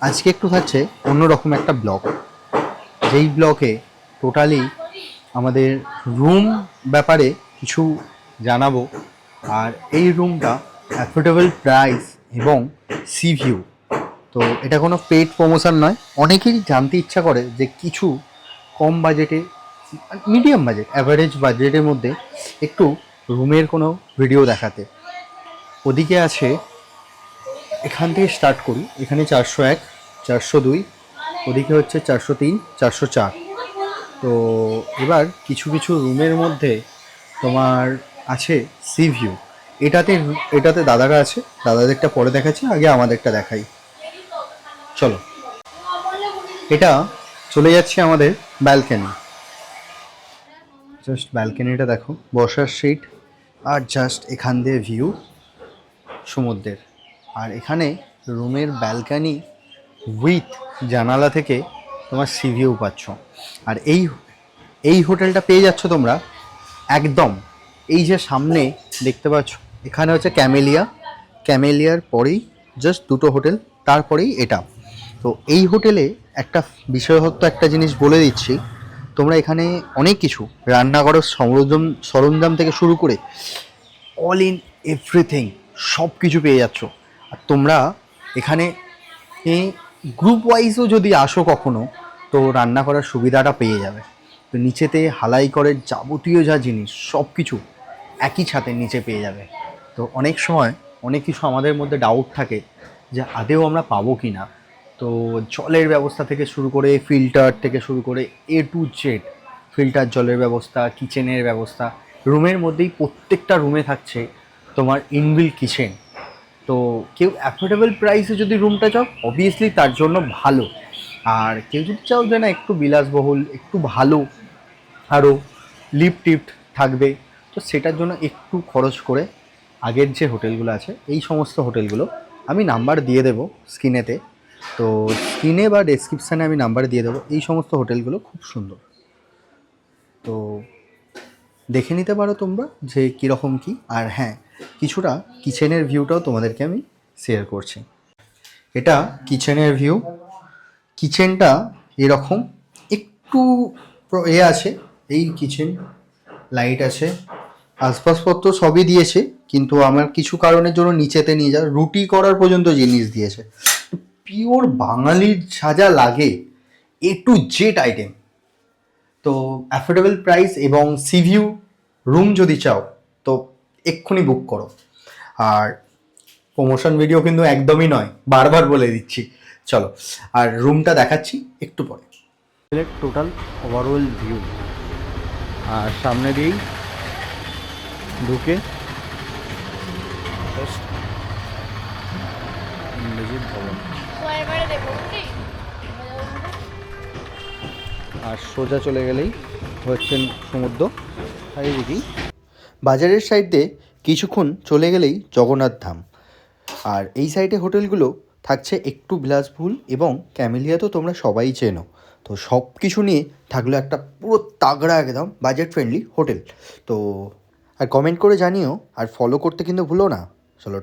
আজকে একটু থাকছে অন্যরকম একটা ব্লগ। যেই ব্লকে টোটালি আমাদের রুম ব্যাপারে কিছু জানাব, আর এই রুমটা অ্যাফোর্ডেবল প্রাইস এবং সি ভিউ তো এটা কোনো পেড প্রমোশন নয়, অনেকেরই জানতে ইচ্ছা করে যে কিছু কম বাজেটে মিডিয়াম বাজেট অ্যাভারেজ বাজেটের মধ্যে একটু রুমের কোনো ভিডিও দেখাতে। ওদিকে আছে এখান থেকে স্টার্ট করি। এখানে চারশো এক, চারশো দুই, ওদিকে হচ্ছে চারশো তিন, চারশো চার। তো এবার কিছু কিছু রুমের মধ্যে তোমার আছে সি ভিউ। এটাতে এটাতে দাদারা আছে, দাদাদেরটা পরে দেখাচ্ছি, আগে আমাদেরটা দেখাই। চলো। এটা চলে যাচ্ছে আমাদের ব্যালকনি জাস্ট ব্যালকনিটা দেখো, বসার সিট আর জাস্ট এখান দিয়ে ভিউ সমুদ্রের। আর এখানে রুমের ব্যালকানি উইথ জানালা থেকে তোমার সি ভিউ পাচ্ছ। আর এই এই হোটেলটা পেয়ে যাচ্ছ তোমরা একদম। এই যে সামনে দেখতে পাচ্ছ, এখানে হচ্ছে ক্যামেলিয়া। ক্যামেলিয়ার পরেই জাস্ট দুটো হোটেল, তারপরেই এটা। তো এই হোটেলে একটা বিশেষত্ব একটা জিনিস বলে দিচ্ছি। তোমরা এখানে অনেক কিছু রান্না করার সরঞ্জাম সরঞ্জাম থেকে শুরু করে অল ইন এভরিথিং সব কিছু পেয়ে যাচ্ছ। তোমরা এখানে গ্রুপ ওয়াইজও যদি আসো কখনো, তো রান্না করার সুবিধাটা পেয়ে যাবে। তো নিচেতে হালাই করে যাবতীয় যা জিনিস সব কিছু একই ছাদের নিচে পেয়ে যাবে। তো অনেক সময়, অনেক কিছু আমাদের মধ্যে ডাউট থাকে যে আদেও আমরা পাবো কি না তো জলের ব্যবস্থা থেকে শুরু করে ফিল্টার থেকে শুরু করে এ টু জেড ফিল্টার জলের ব্যবস্থা কিচেনের ব্যবস্থা, রুমের মধ্যেই প্রত্যেকটা রুমে থাকছে তোমার ইনবিল কিচেন তো কেউ অ্যাফোর্ডেবল প্রাইসে যদি রুমটা চাও অবভিয়াসলি তার জন্য ভালো। আর কেউ যদি চাও যে না, একটু বিলাসবহুল, একটু ভালো আরও লিফট টিফট থাকবে, তো সেটার জন্য একটু খরচ করে আগের যে হোটেলগুলো আছে, এই সমস্ত হোটেলগুলো আমি নাম্বার দিয়ে দেবো স্ক্রিনেতে। তো স্ক্রিনে বা ডেসক্রিপশানে আমি নাম্বার দিয়ে দেবো, এই সমস্ত হোটেলগুলো খুব সুন্দর। তো দেখে নিতে পারো তোমরা যে কীরকম কী, আর হ্যাঁ কিছুটা কিচেনের ভিউটাও তোমাদেরকে আমি শেয়ার করছি। এটা কিচেনের ভিউ। কিচেনটা এরকম, একটু এ আছে, এই কিচেন, লাইট আছে। আসবাবপত্র সবই দিয়েছে, কিন্তু আমার কিছু কারণের জন্য নিচেতে নিয়ে যা রুটি করার পর্যন্ত জিনিস দিয়েছে। পিওর বাঙালির সাজা লাগে এ টু জেড আইটেম তো অ্যাফোর্ডেবল প্রাইস এবং সিভিউ রুম যদি চাও এক্ষুনি বুক করো। আর প্রমোশন ভিডিও কিন্তু একদমই নয়, বারবার বলে দিচ্ছি। চলো, আর রুমটা দেখাচ্ছি একটু পরে। টোটাল ওভারঅল ভিউ আর সামনে দিয়েই ঢুকে আর সোজা চলে গেলেই হচ্ছেন সমুদ্র। আর এদিকেই বাজারের সাইডে কিছুক্ষণ চলে গেলেই জগন্নাথ ধাম। আর এই সাইডে হোটেলগুলো থাকছে একটু বিলাসবহুল এবং ক্যামেলিয়া তো তোমরা সবাই চেনো। তো সব কিছু নিয়ে থাকল একটা পুরো তাগড়া একদম বাজেট ফ্রেন্ডলি হোটেল। তো আর কমেন্ট করে জানিও আর ফলো করতে কিন্তু ভুলো না। চলো